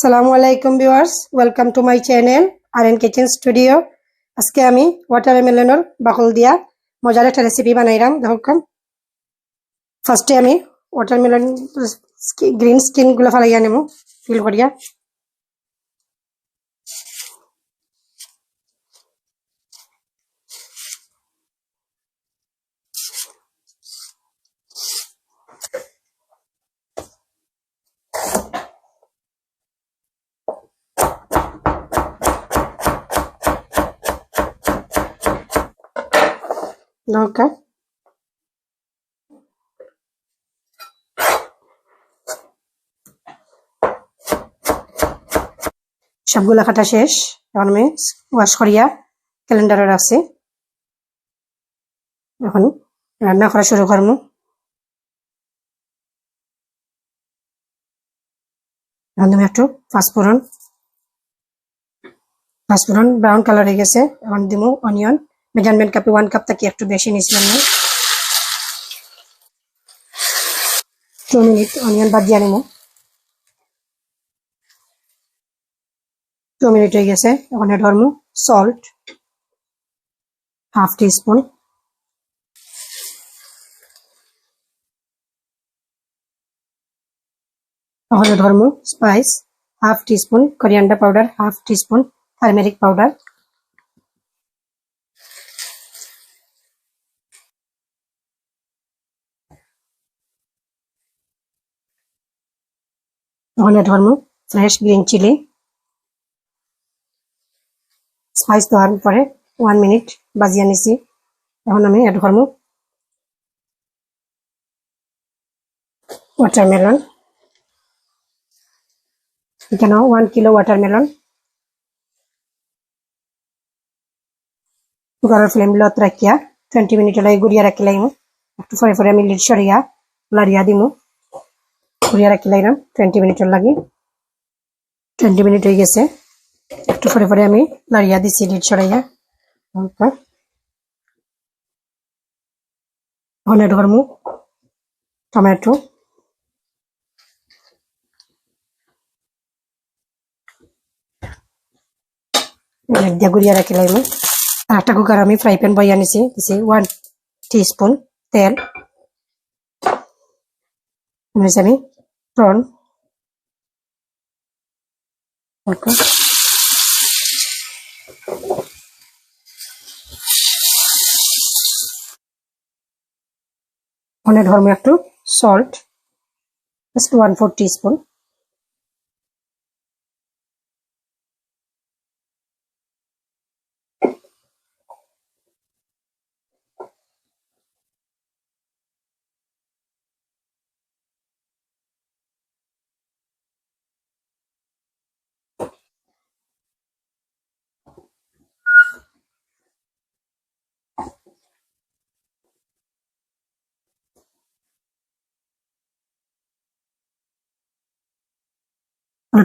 সালামু আলাইকুম viewers welcome to my channel R N kitchen studio আজকে আমি ওয়াটারমেলনের বাকল দিয়া মজার একটা রেসিপি বানাইলাম দেখুন ফার্স্টে আমি ওয়াটারমেলন গ্রিন স্কিন ফেলাইয়া ফালাইয়া নেব ফিল করিয়া। দেখুন সবগুলা কাটা শেষ। এখন আমি ওয়াশ করিয়া ক্যালেন্ডারে রাখছি। এখন রান্না করা শুরু করব। এখন আমি একটু পাঁচফোড়ন পাঁচফোড়ন ব্রাউন কালার হয়ে গেছে। এখন দিব অনিয়ন মেজারমেন্ট কাপে ওয়ান কাপ থেকে একটু বেশি নিয়েছিলাম না টু মিনিট অনিয়ন বাদ দিয়ে নেব। টু মিনিট হয়ে গেছে। এখন এড করব সল্ট হাফ টি স্পুন এখন ধর্ম spice half teaspoon powder half teaspoon turmeric powder add করব ফ্রেশ গ্রিন চিলি স্পাইস দেওয়ার পরে ওয়ান মিনিট বাজিয়ে নিছি। এখন আমি এড করব ওয়াটারমেলন এখানে ওয়ান কিলো ওয়াটারমেলন কুকারের ফ্লেম লত রাখিয়া টোয়েন্টি মিনিট লাগে গুড়িয়া রাখিলাম একটু পরে পরে আমি লিড সরিয়া লাড়িয়া দিমু। গুড়িয়া রাখিলাম টোয়েন্টি মিনিটের লাগি। টোয়েন্টি মিনিট হয়ে গেছে। একটু পরে পরে আমি লাড়িয়া দিছি লিড সরাইয়া তারপর এখন এড করব টমেটো দিয়া গুড়িয়া রাখি লাইম আর একটা কুকার আমি ফ্রাই প্যান বইয়া নিছি। দিছি ওয়ান স্পুন তেল। নিয়েছি জানি প্রন অনেক ধর্ম একটু salt just one four spoon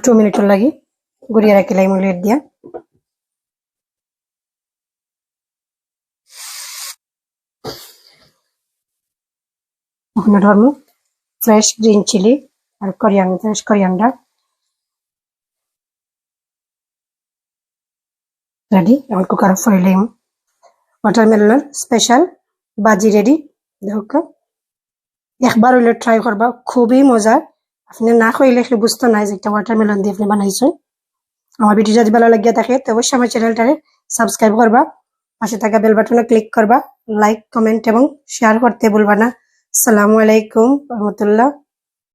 two মিনিটের লাগি। গুড়িয়া রাখি লাইম লেট দিয়া। ওখানে ধরবো ফ্রেশ গ্রিন চিলি আর কোরিয়ান ফ্রেশ কোরিয়ান্ডার রেডি এখন কুকার ফরে লাইম ওয়াটারমেলন স্পেশাল বাজি রেডি দেখো। একবার হইলে ট্রাই করবা। খুবই মজার। আপনি না খাইলে আসলে বুঝতো নাই যে একটা ওয়াটারমেলন দিয়ে আপনি বানাইছেন। আমার ভিডিও যদি ভালো লাগিয়ে থাকে, তো অবশ্যই আমার চ্যানেলটারে সাবস্ক্রাইব করবা। পাশে থাকা বেল বাটনে ক্লিক করবা। লাইক কমেন্ট এবং শেয়ার করতে ভুলবা না। আসসালামু আলাইকুম, রহমতুল্লাহ।